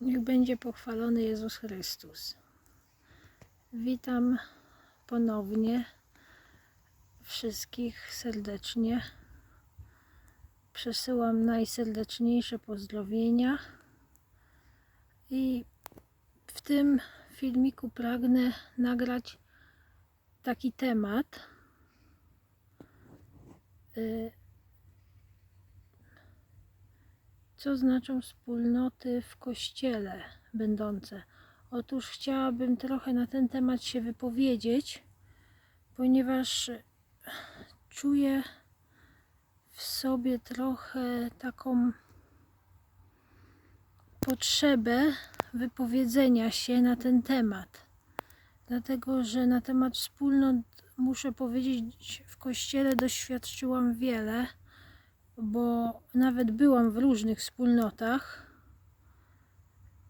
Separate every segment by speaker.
Speaker 1: Niech będzie pochwalony Jezus Chrystus. Witam ponownie wszystkich serdecznie. Przesyłam najserdeczniejsze pozdrowienia i w tym filmiku pragnę nagrać taki temat. Co znaczą wspólnoty w kościele będące? Otóż chciałabym trochę na ten temat się wypowiedzieć, ponieważ czuję w sobie trochę taką potrzebę wypowiedzenia się na ten temat. Dlatego, że na temat wspólnot muszę powiedzieć, w kościele doświadczyłam wiele bo nawet byłam w różnych wspólnotach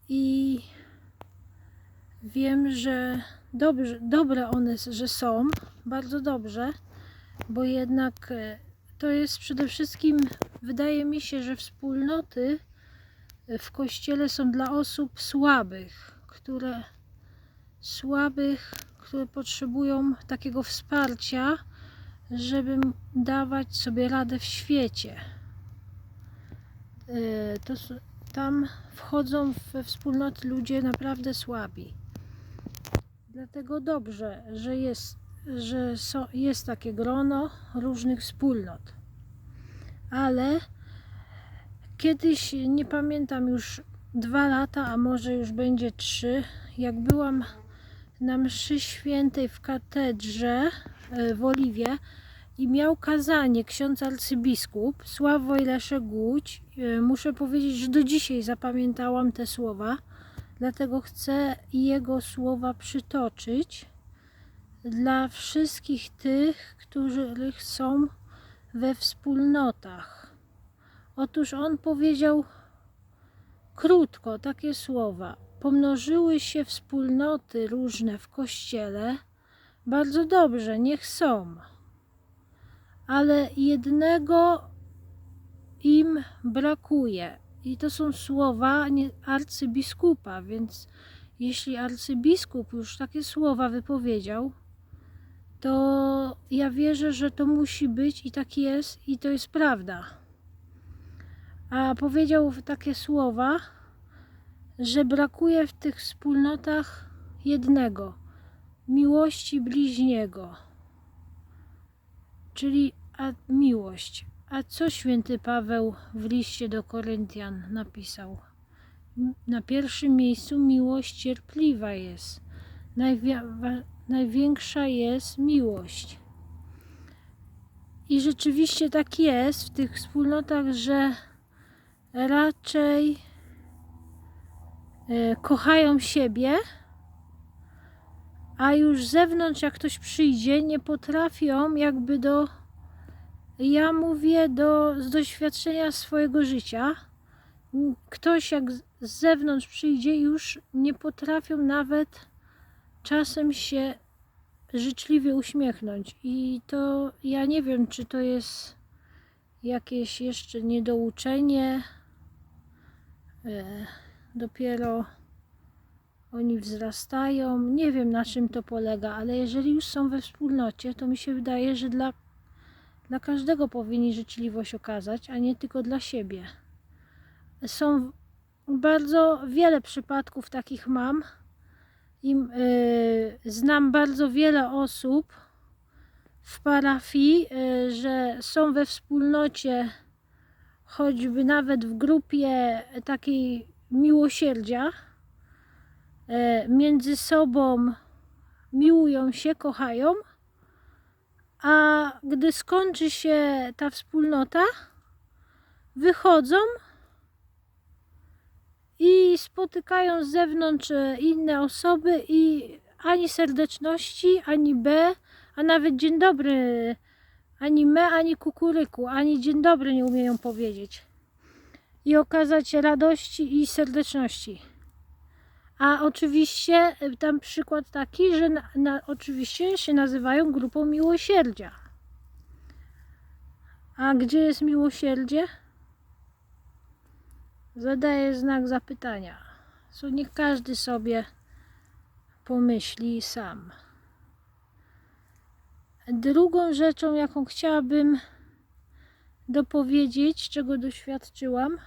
Speaker 1: i wiem, że dobrze, dobre one, że są, bardzo dobrze, bo jednak e, to jest przede wszystkim, wydaje mi się, że wspólnoty w kościele są dla osób słabych, które słabych, które potrzebują takiego wsparcia, żeby dawać sobie radę w świecie. E, To, tam wchodzą we wspólnoty ludzie naprawdę słabi. Dlatego dobrze, że jest, że so, jest takie grono różnych wspólnot. Ale kiedyś, nie pamiętam już dwa lata, a może już będzie trzy, jak byłam na mszy świętej w katedrze e, w Oliwie i miał kazanie ksiądz arcybiskup Sławoj Leszek Łódź. E, Muszę powiedzieć, że do dzisiaj zapamiętałam te słowa, dlatego chcę jego słowa przytoczyć dla wszystkich tych, którzy są we wspólnotach. Otóż on powiedział krótko takie słowa. Pomnożyły się wspólnoty różne w kościele. Bardzo dobrze, niech są. Ale jednego im brakuje. I to są słowa arcybiskupa, więc jeśli arcybiskup już takie słowa wypowiedział, to ja wierzę, że to musi być i tak jest, i to jest prawda. A powiedział takie słowa, że brakuje w tych wspólnotach jednego miłości bliźniego. Czyli a miłość. A co święty Paweł w liście do Koryntian napisał? Na pierwszym miejscu miłość cierpliwa jest. Największa jest miłość. I rzeczywiście tak jest w tych wspólnotach, że raczej kochają siebie, a już z zewnątrz, jak ktoś przyjdzie, nie potrafią jakby do. Ja mówię do, z doświadczenia swojego życia. Ktoś, jak z zewnątrz przyjdzie, już nie potrafią nawet czasem się życzliwie uśmiechnąć. I to ja nie wiem, czy to jest jakieś jeszcze niedouczenie. E, dopiero oni wzrastają. Nie wiem na czym to polega, ale jeżeli już są we wspólnocie, to mi się wydaje, że dla, dla każdego powinni życzliwość okazać, a nie tylko dla siebie. Są bardzo wiele przypadków takich mam i yy, znam bardzo wiele osób w parafii, yy, że są we wspólnocie, choćby nawet w grupie takiej miłosierdzia, e, między sobą miłują się, kochają, a gdy skończy się ta wspólnota, wychodzą i spotykają z zewnątrz e, inne osoby i ani serdeczności, ani B, a nawet dzień dobry, ani me, ani kukuryku, ani dzień dobry nie umieją powiedzieć. I okazać radości i serdeczności. A oczywiście y, tam przykład taki, że na, na, oczywiście się nazywają grupą miłosierdzia. A gdzie jest miłosierdzie? Zadaję znak zapytania. Co niech każdy sobie pomyśli sam. Drugą rzeczą, jaką chciałabym dopowiedzieć, czego doświadczyłam,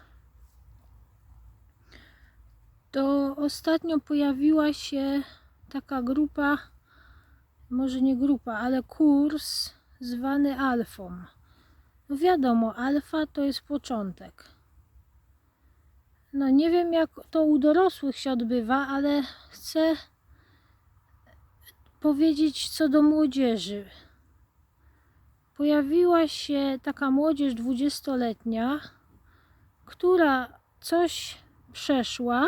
Speaker 1: to ostatnio pojawiła się taka grupa, może nie grupa, ale kurs zwany alfą. No wiadomo, alfa to jest początek. No nie wiem jak to u dorosłych się odbywa, ale chcę powiedzieć co do młodzieży. Pojawiła się taka młodzież dwudziestoletnia, która coś przeszła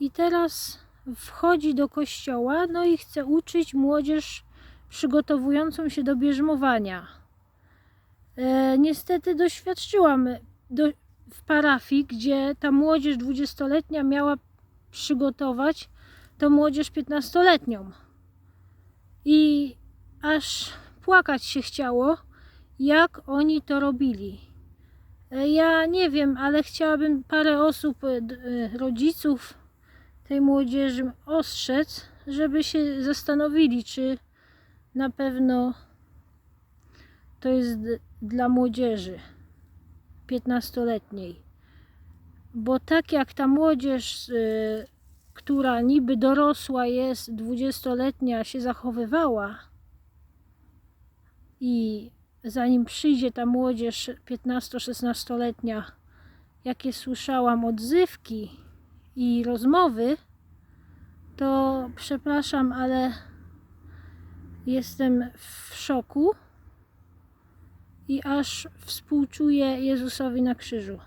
Speaker 1: i teraz wchodzi do kościoła, no i chce uczyć młodzież przygotowującą się do bierzmowania. E, niestety doświadczyłam do, w parafii, gdzie ta młodzież dwudziestoletnia miała przygotować tą młodzież piętnastoletnią. I aż płakać się chciało, jak oni to robili. E, Ja nie wiem, ale chciałabym parę osób, e, rodziców tej młodzieży ostrzec, żeby się zastanowili, czy na pewno to jest dla młodzieży 15-letniej. Bo tak jak ta młodzież, y, która niby dorosła jest, 20-letnia się zachowywała i zanim przyjdzie ta młodzież 15-16-letnia, jakie słyszałam odzywki i rozmowy, to przepraszam, ale jestem w szoku i aż współczuję Jezusowi na krzyżu,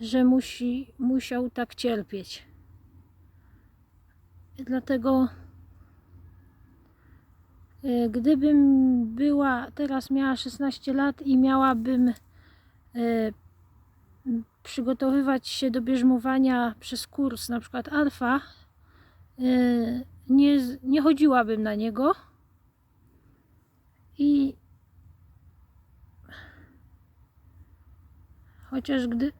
Speaker 1: że musi, musiał tak cierpieć. Dlatego, e, gdybym była, teraz miała 16 lat i miałabym e, przygotowywać się do bierzmowania przez kurs, na przykład alfa, e, nie, nie chodziłabym na niego i chociaż gdy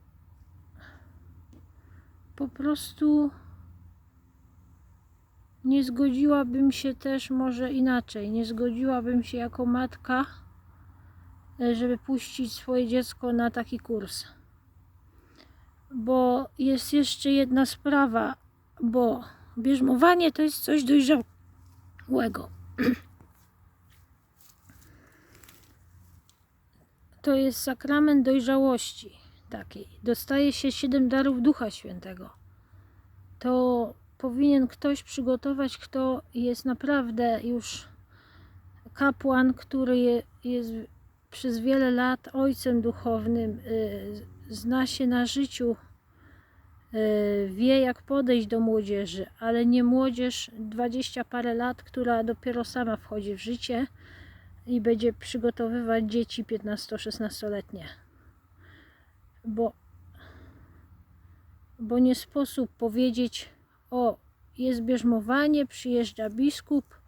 Speaker 1: po prostu nie zgodziłabym się też może inaczej, nie zgodziłabym się jako matka, e, żeby puścić swoje dziecko na taki kurs. Bo jest jeszcze jedna sprawa, bo bierzmowanie to jest coś dojrzałego. To jest sakrament dojrzałości takiej. Dostaje się siedem darów Ducha Świętego. To powinien ktoś przygotować, kto jest naprawdę już kapłan, który je, jest przez wiele lat ojcem duchownym, y, zna się na życiu, y, wie jak podejść do młodzieży, ale nie młodzież 20 parę lat, która dopiero sama wchodzi w życie i będzie przygotowywać dzieci 15-16-letnie. Bo, bo nie sposób powiedzieć, o, jest bierzmowanie, przyjeżdża biskup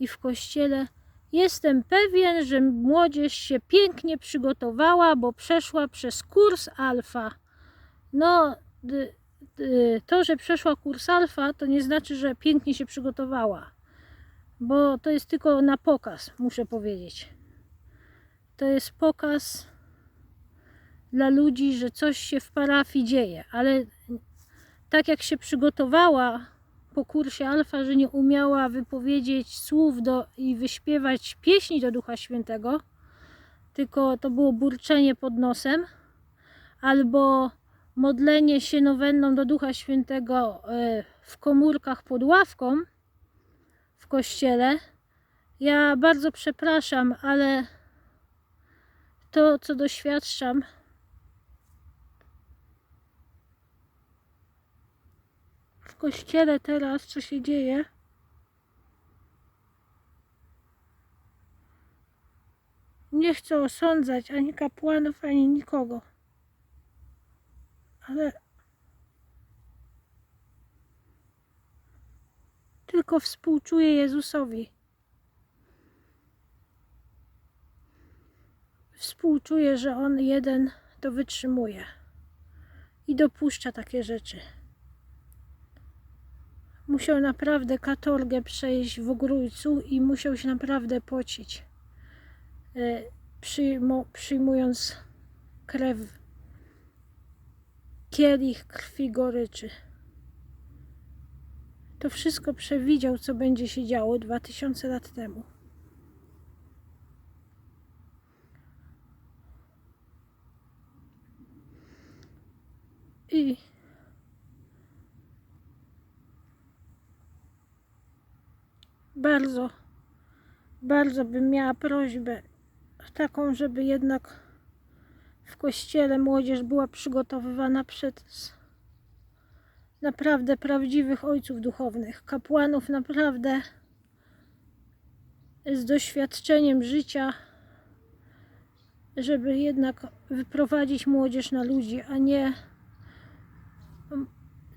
Speaker 1: i w kościele jestem pewien, że młodzież się pięknie przygotowała, bo przeszła przez kurs alfa. No, to, że przeszła kurs alfa, to nie znaczy, że pięknie się przygotowała bo to jest tylko na pokaz, muszę powiedzieć. To jest pokaz dla ludzi, że coś się w parafii dzieje, ale tak jak się przygotowała po kursie alfa, że nie umiała wypowiedzieć słów do, i wyśpiewać pieśni do Ducha Świętego, tylko to było burczenie pod nosem, albo modlenie się nowenną do Ducha Świętego e, w komórkach pod ławką, w kościele. Ja bardzo przepraszam, ale to, co doświadczam, kościele teraz, co się dzieje, nie chcę osądzać ani kapłanów, ani nikogo. Ale tylko współczuję Jezusowi. Współczuję, że On jeden to wytrzymuje i dopuszcza takie rzeczy. Musiał naprawdę katorgę przejść w ogrójcu i musiał się naprawdę pocić, e, przyjmu, przyjmując krew, kielich krwi goryczy. To wszystko przewidział, co będzie się działo 2000 lat temu. I bardzo, bardzo bym miała prośbę taką, żeby jednak w kościele młodzież była przygotowywana przez naprawdę prawdziwych ojców duchownych, kapłanów naprawdę z doświadczeniem życia, żeby jednak wyprowadzić młodzież na ludzi, a nie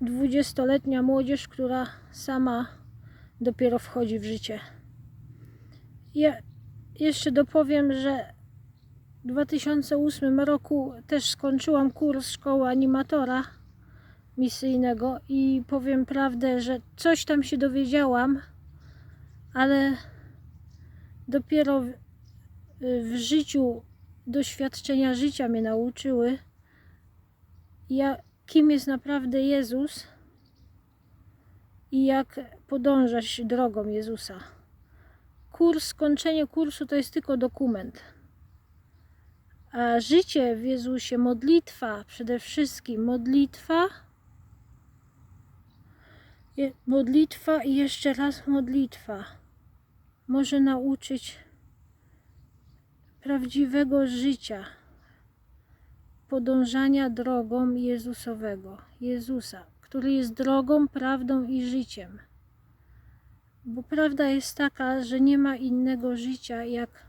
Speaker 1: dwudziestoletnia młodzież, która sama dopiero wchodzi w życie. Ja jeszcze dopowiem, że w 2008 roku też skończyłam kurs szkoły animatora misyjnego i powiem prawdę, że coś tam się dowiedziałam, ale dopiero w, w życiu doświadczenia życia mnie nauczyły, ja, kim jest naprawdę Jezus i jak podążać drogą Jezusa. Kurs, skończenie kursu to jest tylko dokument. A życie w Jezusie, modlitwa, przede wszystkim modlitwa, modlitwa i jeszcze raz modlitwa może nauczyć prawdziwego życia, podążania drogą Jezusowego, Jezusa, który jest drogą, prawdą i życiem. Bo prawda jest taka, że nie ma innego życia, jak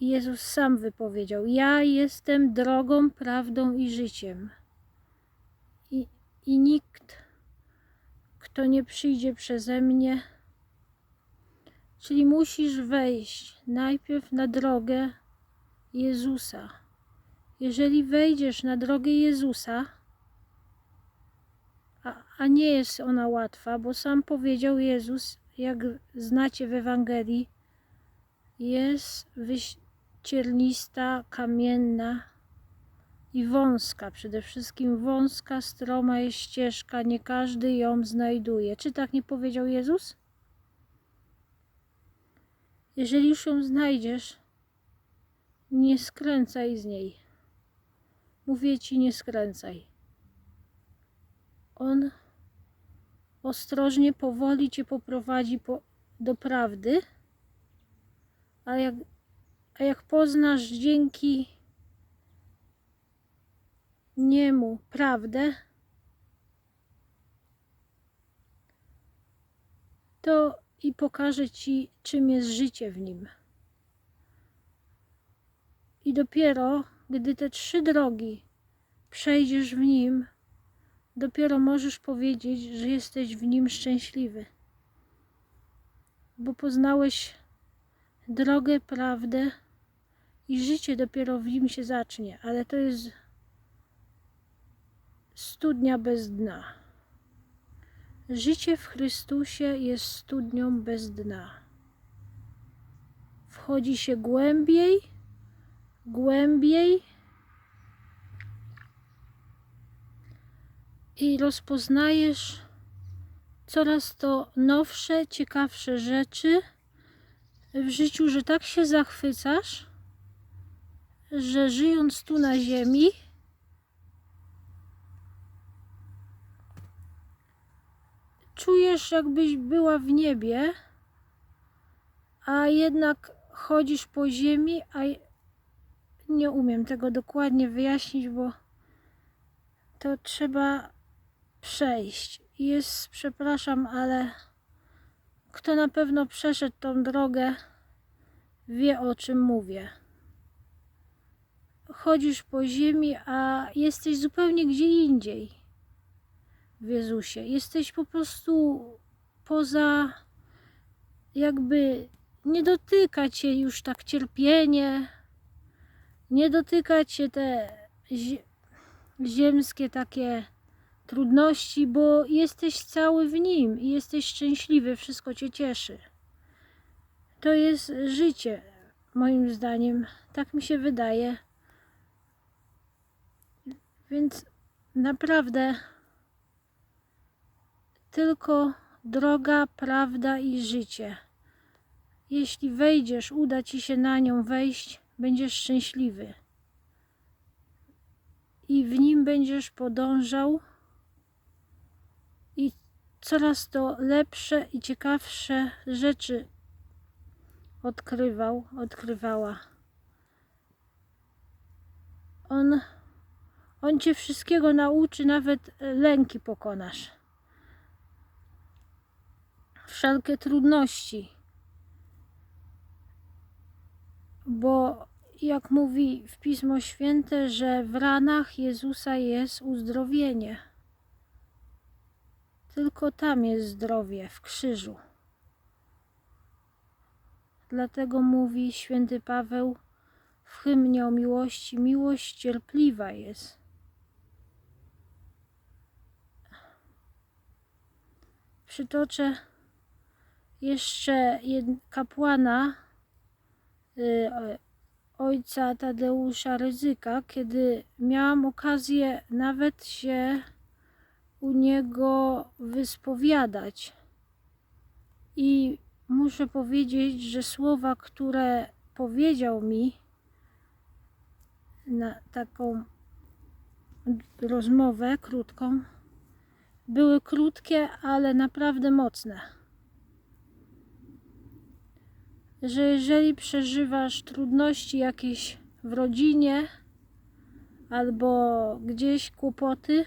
Speaker 1: Jezus sam wypowiedział: Ja jestem drogą, prawdą i życiem. I, i nikt, kto nie przyjdzie przeze mnie, czyli musisz wejść najpierw na drogę Jezusa. Jeżeli wejdziesz na drogę Jezusa, a, a nie jest ona łatwa, bo sam powiedział Jezus, jak znacie w Ewangelii, jest wyściernista, kamienna i wąska. Przede wszystkim wąska, stroma jest ścieżka, nie każdy ją znajduje. Czy tak nie powiedział Jezus? Jeżeli już ją znajdziesz, nie skręcaj z niej. Mówię ci, nie skręcaj. On ostrożnie, powoli cię poprowadzi po, do prawdy, a jak, a jak poznasz dzięki niemu prawdę, to i pokaże ci, czym jest życie w nim. I dopiero, gdy te trzy drogi przejdziesz w nim, dopiero możesz powiedzieć, że jesteś w nim szczęśliwy. Bo poznałeś drogę, prawdę i życie dopiero w nim się zacznie, ale to jest studnia bez dna. Życie w Chrystusie jest studnią bez dna. Wchodzi się głębiej, głębiej i rozpoznajesz coraz to nowsze, ciekawsze rzeczy w życiu, że tak się zachwycasz, że żyjąc tu na ziemi, czujesz, jakbyś była w niebie, a jednak chodzisz po ziemi, a nie umiem tego dokładnie wyjaśnić, bo to trzeba przejść. Jest, przepraszam, ale kto na pewno przeszedł tą drogę, wie o czym mówię. Chodzisz po ziemi, a jesteś zupełnie gdzie indziej w Jezusie. Jesteś po prostu poza, jakby nie dotyka cię już tak cierpienie, nie dotyka cię te zi- ziemskie takie trudności, bo jesteś cały w nim i jesteś szczęśliwy, wszystko cię cieszy. To jest życie, moim zdaniem. Tak mi się wydaje. Więc naprawdę tylko droga, prawda i życie. Jeśli wejdziesz, uda ci się na nią wejść, będziesz szczęśliwy. I w nim będziesz podążał coraz to lepsze i ciekawsze rzeczy odkrywał, odkrywała. On, on cię wszystkiego nauczy, nawet lęki pokonasz. Wszelkie trudności. Bo jak mówi w Pismo Święte, że w ranach Jezusa jest uzdrowienie. Tylko tam jest zdrowie, w krzyżu. Dlatego mówi święty Paweł w hymnie o miłości: Miłość cierpliwa jest. Przytoczę jeszcze kapłana y, ojca Tadeusza Ryzyka, kiedy miałam okazję nawet się u niego wyspowiadać. I muszę powiedzieć, że słowa, które powiedział mi na taką rozmowę krótką, były krótkie, ale naprawdę mocne. Że jeżeli przeżywasz trudności jakieś w rodzinie albo gdzieś kłopoty,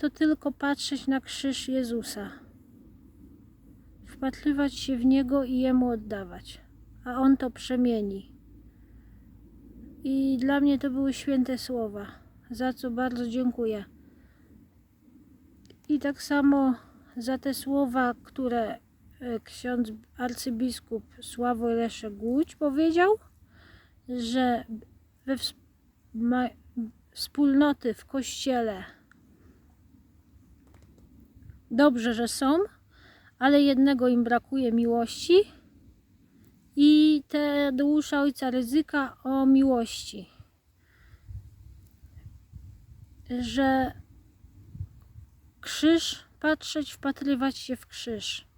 Speaker 1: to tylko patrzeć na krzyż Jezusa wpatrywać się w Niego i Jemu oddawać, a On to przemieni. I dla mnie to były święte słowa, za co bardzo dziękuję. I tak samo za te słowa, które e, ksiądz arcybiskup Sławoj Leszek Głódź powiedział, że we wspólnoty w kościele dobrze, że są, ale jednego im brakuje miłości i Tadeusza Ojca Ryzyka o miłości. Że krzyż, patrzeć, wpatrywać się w krzyż.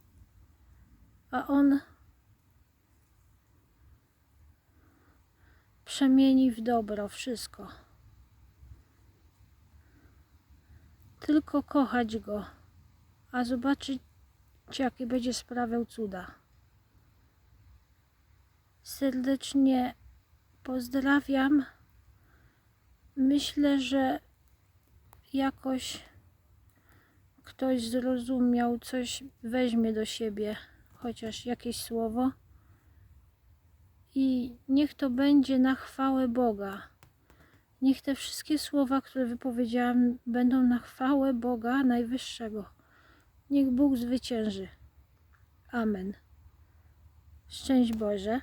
Speaker 1: A on przemieni w dobro wszystko. Tylko kochać Go, a zobaczyć, jakie będzie sprawiał cuda. Serdecznie pozdrawiam. Myślę, że jakoś ktoś zrozumiał, coś weźmie do siebie, chociaż jakieś słowo. I niech to będzie na chwałę Boga. Niech te wszystkie słowa, które wypowiedziałam, będą na chwałę Boga Najwyższego. Niech Bóg zwycięży. Amen. Szczęść Boże.